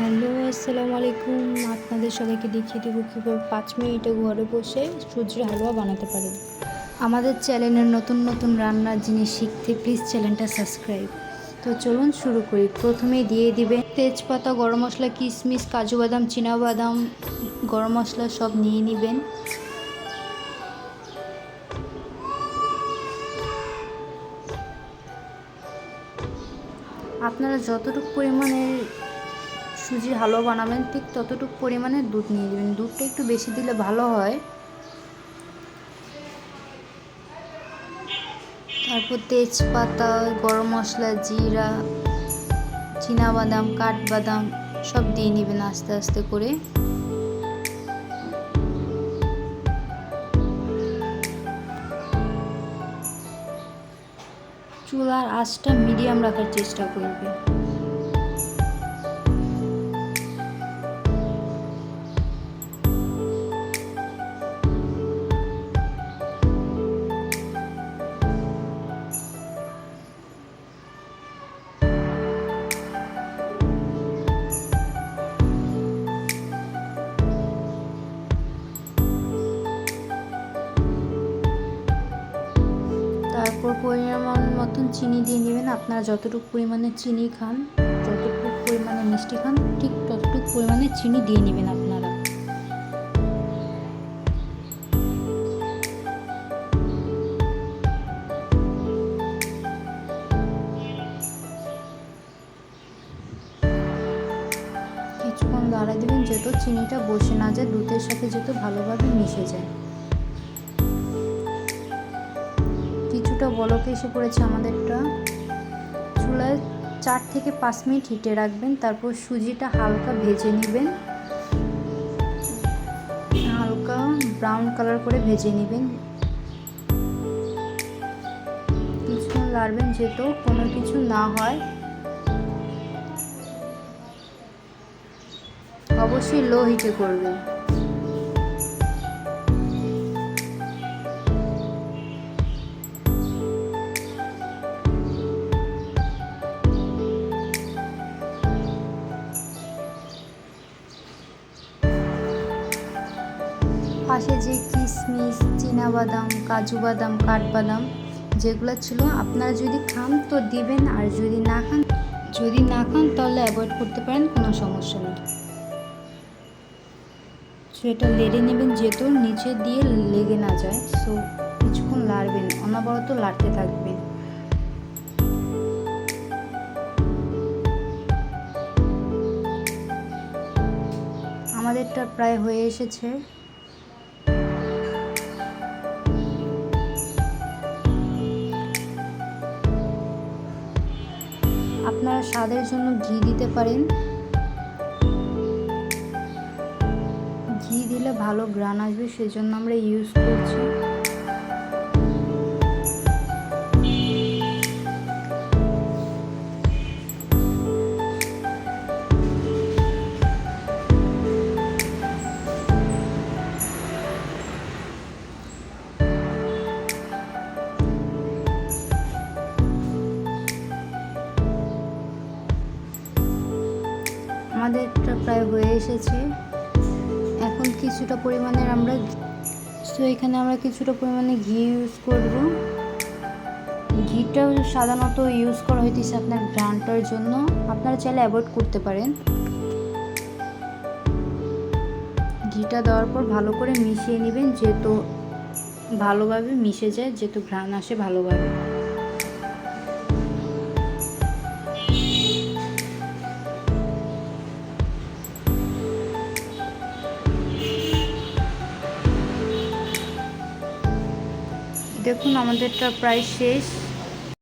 Hello, আসসালামু আলাইকুম। আপনাদের সবাইকে দেখিয়ে দেবো কীভাবে পাঁচ মিনিটে ঘরে বসে সুজির হালুয়া বানাতে পারেন আমাদের চ্যানেলের নতুন নতুন রান্নার জিনিস শিখতে প্লিজ চ্যানেলটা সাবস্ক্রাইব তো চলুন শুরু করি। প্রথমেই দিয়ে দিবেন তেজপাতা, গরম মশলা, কিশমিশ, কাজু বাদাম বাদাম গরম মশলা সব নিয়ে নেবেন। আপনারা যতটুকু পরিমাণের সুজির হালুয়া বানাবেন, ঠিক ততটুকু পরিমাণে দুধ নিয়ে দেবেন দুধটা একটু বেশি দিলে ভালো হয়। তারপর তেজপাতা, গরম মশলা, জিরা বাদাম কাঠবাদাম সব দিয়ে নেবেন আস্তে আস্তে করে। চুলার আঁচটা মিডিয়াম রাখার চেষ্টা করবে তারপর পরিমাণ মতন চিনি দিয়ে নেবেন। আপনারা যতটুকু পরিমাণে চিনি খান, যতটুকু পরিমাণে মিষ্টি খান, ঠিক ততটুকু পরিমাণে চিনি দিয়ে নেবেন আপনারা। কিছুক্ষণ দাঁড়া দেবেন যেহেতু চিনিটা বসে না যায়, দুধের সাথে যেহেতু ভালোভাবে মিশে যায়। কিছুটা বলকে এসে পড়েছে আমাদেরটা? চুলায় চার থেকে পাঁচ মিনিট হিটে রাখবেন, তারপর সুজিটা হালকা ভেজে নেবেন। হালকা ব্রাউন কালার করে ভেজে নেবেন। কিছুক্ষণ লাড়বেন যেহেতু কোনো কিছু না হয়। অবশ্যই লো হিটে করবেন। পাশে যে কিশমিশ বাদাম কাজু বাদাম কাঠবাদাম, যেগুলো ছিল, আপনারা যদি খান তো দিবেন, আর যদি না খান, যদি না খান তাহলে অ্যাভয়েড করতে পারেন, কোনো সমস্যা নেই। সো এটা লেড়ে নেবেন, যেহেতু নিচে দিয়ে লেগে না যায় সো কিছুক্ষণ লাড়বেন, অনবরত লাড়তে থাকবেন। আমাদেরটা প্রায় হয়ে এসেছে। আপনারা স্বাদের জন্য ঘি দিতে পারেন। ঘি দিলে ভালো গ্রান আসবে, সেজন্য আমরা ইউজ করছি। আমাদেরটা প্রায় হয়ে এসেছে। এখন কিছুটা পরিমাণের আমরা তো এখানে আমরা কিছুটা পরিমাণে ঘি ইউজ করব। ঘিটা সাধারণত ইউজ করা হইতেছে আপনার গ্রানটার জন্য। আপনারা চাইলে অ্যাভয়েড করতে পারেন। ঘিটা দেওয়ার পর ভালো করে মিশিয়ে নেবেন, যেহেতু ভালোভাবে মিশে যায়, যেহেতু ঘ্রাণ আসে ভালোভাবে। দেখুন আমাদেরটা প্রায় শেষ।